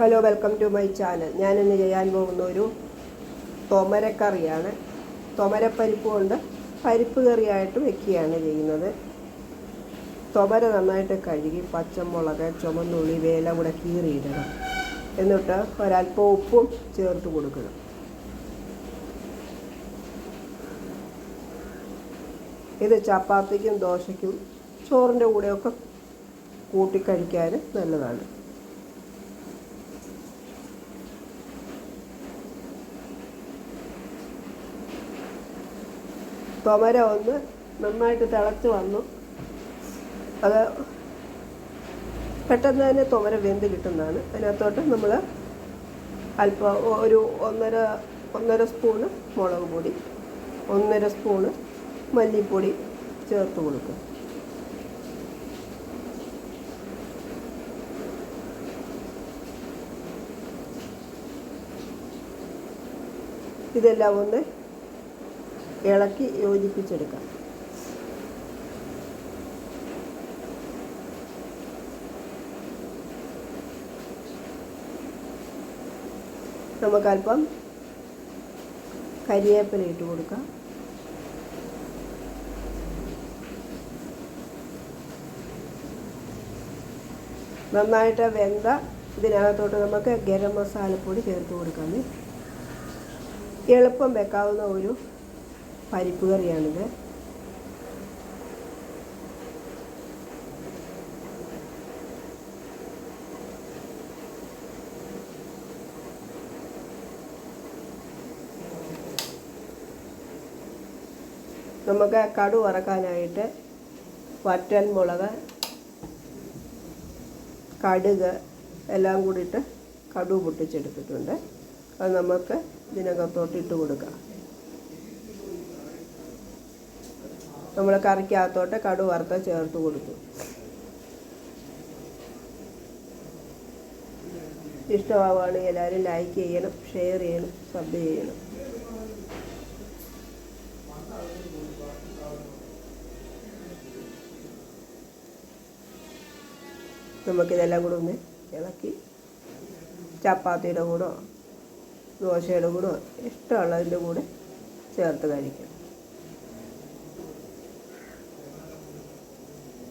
Hello welcome to my channel ഞാനിന്ന് ചെയ്യാൻ പോകുന്ന ഒരു തൊമരക്കറിയാണ്. തൊമരപ്പരിപ്പ് കൊണ്ട് പരിപ്പ് കറിയായിട്ട് വെക്കുകയാണ് ചെയ്യുന്നത്. തൊമര നന്നായിട്ട് കഴുകി പച്ചമുളക് ചുമന്നുള്ളി വേല കൂടെ കീറിയിടണം. എന്നിട്ട് ഒരല്പം ഉപ്പും ചേർത്ത് കൊടുക്കണം. ഇത് ചപ്പാത്തിക്കും ദോശയ്ക്കും ചോറിന്റെ കൂടെയൊക്കെ കൂട്ടിക്കഴിക്കാൻ നല്ലതാണ്. തൊമര ഒന്ന് നന്നായിട്ട് തിളച്ച് വന്നു. അത് പെട്ടെന്ന് തന്നെ തുമര വെന്ത് കിട്ടുന്നതാണ് അതിനകത്തോട്ട് നമ്മൾ അല്പം ഒരു ഒന്നര ഒന്നര സ്പൂണ് മുളക് പൊടി ഒന്നര സ്പൂണ് മല്ലിപ്പൊടി ചേർത്ത് കൊടുക്കും ഇതെല്ലാം ഒന്ന് ഇളക്കി യോജിപ്പിച്ചെടുക്കാം. നമുക്കല്പം കരിയേപ്പില ഇട്ട് കൊടുക്കാം. നന്നായിട്ട് വെന്ത ഇതിനകത്തോട്ട് നമുക്ക് ഗരം മസാലപ്പൊടി ചേർത്ത് കൊടുക്കാം. എളുപ്പം വെക്കാവുന്ന ഒരു പരിപ്പ് കറിയാണിത്. നമുക്ക് കടു വറക്കാനായിട്ട് വറ്റൻ മുളക് കടുക് എല്ലാം കൂടിയിട്ട് കടു പൊട്ടിച്ചെടുത്തിട്ടുണ്ട്. അത് നമുക്ക് ഇതിനകത്തോട്ട് ഇട്ട് കൊടുക്കാം. നമ്മൾ കറിക്കകത്തോട്ട് കടു വറുത്ത ചേർത്ത് കൊടുത്തു. ഇഷ്ടമാവുകയാണെങ്കിൽ എല്ലാവരും ലൈക്ക് ചെയ്യണം ഷെയർ ചെയ്യണം സബ് ചെയ്യണം. നമുക്കിതെല്ലാം കൂടെ ഒന്ന് ഇളക്കി ചപ്പാത്തിയുടെ കൂടോ ദോശയുടെ കൂടോ ഇഷ്ടമുള്ളതിന്റെ കൂടെ ചേർത്ത് കഴിക്കാം.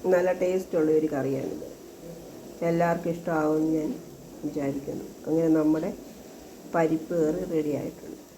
നല്ല ടേസ്റ്റുള്ള ഒരു കറിയാണിത്. എല്ലാവർക്കും ഇഷ്ടമാവും ഞാൻ വിചാരിക്കുന്നു. അങ്ങനെ നമ്മുടെ പരിപ്പ് കറി റെഡി ആയിട്ടുണ്ട്.